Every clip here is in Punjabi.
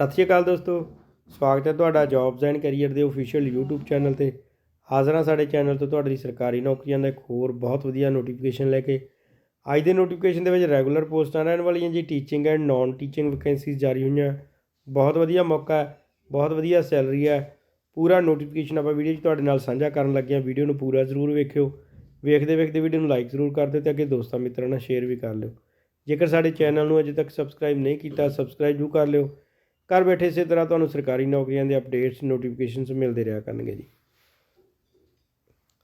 ਸਤਿ ਸ਼੍ਰੀ ਅਕਾਲ ਦੋਸਤੋ, ਸਵਾਗਤ ਹੈ ਤੁਹਾਡਾ ਜੌਬਸ ਐਂਡ ਕੈਰੀਅਰ ਦੇ ਅਫੀਸ਼ੀਅਲ YouTube ਚੈਨਲ ਤੇ। ਹਾਜ਼ਰ ਹਾਂ ਸਾਡੇ ਚੈਨਲ ਤੋਂ ਤੁਹਾਡੀ ਸਰਕਾਰੀ ਨੌਕਰੀਆਂ ਦਾ ਇੱਕ ਹੋਰ ਬਹੁਤ ਵਧੀਆ ਨੋਟੀਫਿਕੇਸ਼ਨ ਲੈ ਕੇ। ਅੱਜ ਦੇ ਨੋਟੀਫਿਕੇਸ਼ਨ ਦੇ ਵਿੱਚ ਰੈਗੂਲਰ ਪੋਸਟਾਂ ਰਹਿਣ ਵਾਲੀਆਂ ਜੀ teaching and non teaching vacancies ਜਾਰੀ ਹੋਈਆਂ। ਬਹੁਤ ਵਧੀਆ ਮੌਕਾ ਹੈ, ਬਹੁਤ ਵਧੀਆ ਸੈਲਰੀ ਹੈ। ਪੂਰਾ ਨੋਟੀਫਿਕੇਸ਼ਨ ਆਪਾਂ ਵੀਡੀਓ 'ਚ ਤੁਹਾਡੇ ਨਾਲ ਸਾਂਝਾ ਕਰਨ ਲੱਗੇ ਹਾਂ। ਵੀਡੀਓ ਨੂੰ ਪੂਰਾ ਜ਼ਰੂਰ ਵੇਖਿਓ। ਵੇਖਦੇ ਵੇਖਦੇ ਵੀਡੀਓ ਨੂੰ ਲਾਈਕ ਜ਼ਰੂਰ ਕਰ ਦਿਓ ਤੇ ਅੱਗੇ ਦੋਸਤਾਂ ਮਿੱਤਰਾਂ ਨਾਲ ਸ਼ੇਅਰ ਵੀ ਕਰ ਲਿਓ। ਜੇਕਰ ਸਾਡੇ ਚੈਨਲ ਨੂੰ ਅਜੇ ਤੱਕ ਸਬਸਕ੍ਰਾਈਬ ਨਹੀਂ ਕੀਤਾ ਸਬਸਕ੍ਰਾਈਬ ਜ਼ਰੂਰ ਕਰ ਲਿਓ। ਘਰ ਬੈਠੇ ਇਸੇ ਤਰ੍ਹਾਂ ਤੁਹਾਨੂੰ ਸਰਕਾਰੀ ਨੌਕਰੀਆਂ ਦੇ ਅਪਡੇਟਸ ਨੋਟੀਫਿਕੇਸ਼ਨਸ ਮਿਲਦੇ ਰਿਹਾ ਕਰਨਗੇ ਜੀ।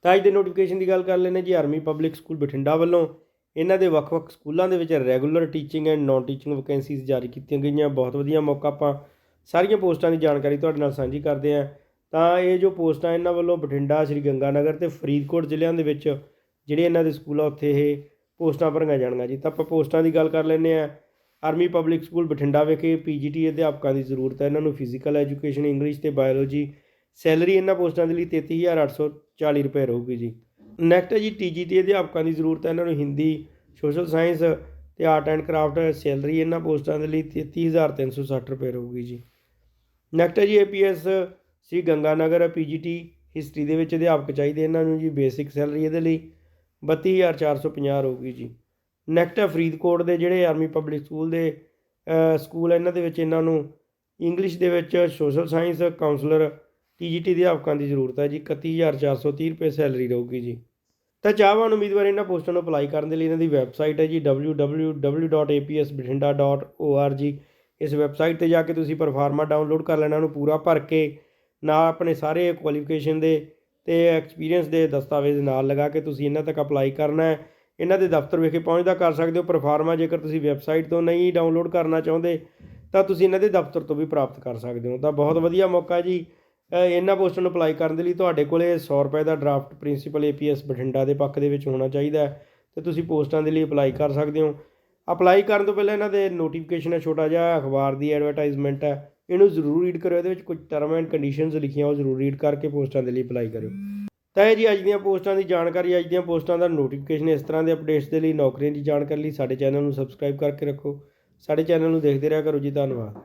ਤਾਂ ਅੱਜ ਦੇ ਨੋਟੀਫਿਕੇਸ਼ਨ ਦੀ ਗੱਲ ਕਰ ਲੈਂਦੇ ਜੀ ਆਰਮੀ ਪਬਲਿਕ ਸਕੂਲ ਬਠਿੰਡਾ ਵੱਲੋਂ। ਇਹਨਾਂ ਦੇ ਵੱਖ-ਵੱਖ ਸਕੂਲਾਂ ਦੇ ਵਿੱਚ regular teaching and non teaching vacancies ਜਾਰੀ ਕੀਤੀਆਂ ਗਈਆਂ। ਬਹੁਤ ਵਧੀਆ ਮੌਕਾ ਆਪਾਂ ਸਾਰੀਆਂ ਪੋਸਟਾਂ ਦੀ ਜਾਣਕਾਰੀ ਤੁਹਾਡੇ ਨਾਲ ਸਾਂਝੀ ਕਰਦੇ ਹਾਂ। ਤਾਂ ਇਹ ਜੋ ਪੋਸਟਾਂ ਇਹਨਾਂ ਵੱਲੋਂ ਬਠਿੰਡਾ, ਸ਼੍ਰੀ ਗੰਗਾਨਗਰ ਤੇ ਫਰੀਦਕੋਟ ਜ਼ਿਲ੍ਹਿਆਂ ਦੇ ਵਿੱਚ ਜਿਹੜੇ ਇਹਨਾਂ ਦੇ ਸਕੂਲ ਆ, ਉੱਥੇ ਇਹ ਪੋਸਟਾਂ ਭਰੀਆਂ ਜਾਣਗੀਆਂ ਜੀ। ਤਾਂ ਆਪਾਂ ਪੋਸਟਾਂ ਦੀ ਗੱਲ ਕਰ ਲੈਂਦੇ ਹਾਂ। ਆਰਮੀ ਪਬਲਿਕ ਸਕੂਲ ਬਠਿੰਡਾ ਵਿਖੇ ਪੀਜੀਟੀ ਅਧਿਆਪਕਾਂ ਦੀ ਜ਼ਰੂਰਤ ਹੈ। ਇਹਨਾਂ ਨੂੰ ਫਿਜ਼ੀਕਲ ਐਜੂਕੇਸ਼ਨ ਇੰਗਲਿਸ਼ ਤੇ ਬਾਇਓਲੋਜੀ ਸੈਲਰੀ ਇਹਨਾਂ ਪੋਸਟਾਂ ਦੇ ਲਈ 33840 ਰੁਪਏ ਰਹੂਗੀ ਜੀ। ਨੈਕਸਟ ਹੈ ਜੀ ਟੀਜੀਟੀ ਅਧਿਆਪਕਾਂ ਦੀ ਜ਼ਰੂਰਤ ਹੈ। ਇਹਨਾਂ ਨੂੰ ਹਿੰਦੀ ਸੋਸ਼ਲ ਸਾਇੰਸ ਤੇ ਆਰਟ ਐਂਡ ਕਰਾਫਟ ਸੈਲਰੀ ਇਹਨਾਂ ਪੋਸਟਾਂ ਦੇ ਲਈ 33360 ਰੁਪਏ ਰਹੂਗੀ ਜੀ। ਨੈਕਸਟ ਹੈ ਜੀ APS Sri Ganganagar PGT history ਦੇ ਵਿੱਚ ਅਧਿਆਪਕ ਚਾਹੀਦੇ ਇਹਨਾਂ ਨੂੰ ਜੀ। ਬੇਸਿਕ ਸੈਲਰੀ ਇਹਦੇ ਲਈ 32450 ਰਹੂਗੀ ਜੀ। ਨੈਕਸਟ ਹੈ ਫਰੀਦਕੋਟ ਦੇ ਜਿਹੜੇ ਆਰਮੀ ਪਬਲਿਕ ਸਕੂਲ ਦੇ ਸਕੂਲ ਆ, ਇਹਨਾਂ ਦੇ ਵਿੱਚ ਇਹਨਾਂ ਨੂੰ ਇੰਗਲਿਸ਼ ਦੇ ਵਿੱਚ ਸੋਸ਼ਲ ਸਾਇੰਸ ਕਾਉਂਸਲਰ ਟੀਜੀਟੀ ਅਧਿਆਪਕਾਂ ਦੀ ਜ਼ਰੂਰਤ ਹੈ ਜੀ 31430 ਰੁਪਏ ਸੈਲਰੀ ਰਹੂਗੀ ਜੀ। ਤਾਂ ਚਾਹਵਾਨ ਉਮੀਦਵਾਰ ਇਹਨਾਂ ਪੋਸਟਾਂ ਨੂੰ ਅਪਲਾਈ ਕਰਨ ਦੇ ਲਈ ਇਹਨਾਂ ਦੀ ਵੈਬਸਾਈਟ ਹੈ ਜੀ www.apsbhathinda.org ਇਸ ਵੈਬਸਾਈਟ ਤੇ ਜਾ ਕੇ ਤੁਸੀਂ ਪਰਫਾਰਮਾ ਡਾਊਨਲੋਡ ਕਰ ਲੈਣਾ ਉਹਨੂੰ ਪੂਰਾ ਭਰ ਕੇ ਨਾਲ ਆਪਣੇ ਸਾਰੇ ਕੁਆਲੀਫਿਕੇਸ਼ਨ ਦੇ ਤੇ ਐਕਸਪੀਰੀਅੰਸ ਦੇ ਦਸਤਾਵੇਜ਼ ਨਾਲ ਲਗਾ ਕੇ ਤੁਸੀਂ ਇਹਨਾਂ ਤੱਕ ਅਪਲਾਈ ਕਰਨਾ ਹੈ। ਇਹਨਾਂ ਦੇ ਦਫ਼ਤਰ ਵਿਖੇ ਪਹੁੰਚਦਾ ਕਰ ਸਕਦੇ ਹੋ ਪਰਫਾਰਮਾ ਜੇਕਰ ਤੁਸੀਂ ਵੈਬਸਾਈਟ ਤੋਂ ਨਹੀਂ ਡਾਊਨਲੋਡ ਕਰਨਾ ਚਾਹੁੰਦੇ, ਤਾਂ ਤੁਸੀਂ ਇਹਨਾਂ ਦੇ ਦਫ਼ਤਰ ਤੋਂ ਵੀ ਪ੍ਰਾਪਤ ਕਰ ਸਕਦੇ ਹੋ। ਤਾਂ ਬਹੁਤ ਵਧੀਆ ਮੌਕਾ ਜੀ। ਇਹਨਾਂ ਪੋਸਟਾਂ ਨੂੰ ਅਪਲਾਈ ਕਰਨ ਦੇ ਲਈ ਤੁਹਾਡੇ ਕੋਲੇ 100 ਰੁਪਏ ਦਾ ਡਰਾਫਟ ਪ੍ਰਿੰਸੀਪਲ ਏਪੀਐਸ ਬਠਿੰਡਾ ਦੇ ਪੱਖ ਦੇ ਵਿੱਚ ਹੋਣਾ ਚਾਹੀਦਾ ਹੈ, ਤੇ ਤੁਸੀਂ ਪੋਸਟਾਂ ਦੇ ਲਈ ਅਪਲਾਈ ਕਰ ਸਕਦੇ ਹੋ। ਅਪਲਾਈ ਕਰਨ ਤੋਂ ਪਹਿਲਾਂ ਇਹਨਾਂ ਦੇ ਨੋਟੀਫਿਕੇਸ਼ਨ ਹੈ, ਛੋਟਾ ਜਿਹਾ ਅਖਬਾਰ ਦੀ ਐਡਵਰਟਾਈਜ਼ਮੈਂਟ ਹੈ, ਇਹਨੂੰ ਜ਼ਰੂਰ ਰੀਡ ਕਰਿਓ, ਇਹਦੇ ਵਿੱਚ ਕੁਝ ਟਰਮ ਐਂਡ ਕੰਡੀਸ਼ਨਸ ਲਿਖੀਆਂ, ਉਹ ਜ਼ਰੂਰ ਰੀਡ ਕਰਕੇ ਪੋਸਟਾਂ ਦੇ ਲਈ ਅਪਲਾਈ ਕਰਿਓ। ਤਾਂ ਇਹ ਜੀ ਅੱਜ ਦੀਆਂ ਪੋਸਟਾਂ ਦੀ ਜਾਣਕਾਰੀ, ਅੱਜ ਦੀਆਂ ਪੋਸਟਾਂ ਦਾ ਨੋਟੀਫਿਕੇਸ਼ਨ ਇਸ ਤਰ੍ਹਾਂ ਦੇ ਅਪਡੇਟਸ ਦੇ ਲਈ ਨੌਕਰੀਆਂ ਦੀ ਜਾਣਕਾਰੀ ਲਈ ਸਾਡੇ ਚੈਨਲ ਨੂੰ ਸਬਸਕ੍ਰਾਈਬ ਕਰਕੇ ਰੱਖੋ। ਸਾਡੇ ਚੈਨਲ ਨੂੰ ਦੇਖਦੇ ਰਿਹਾ ਕਰੋ ਜੀ, ਧੰਨਵਾਦ।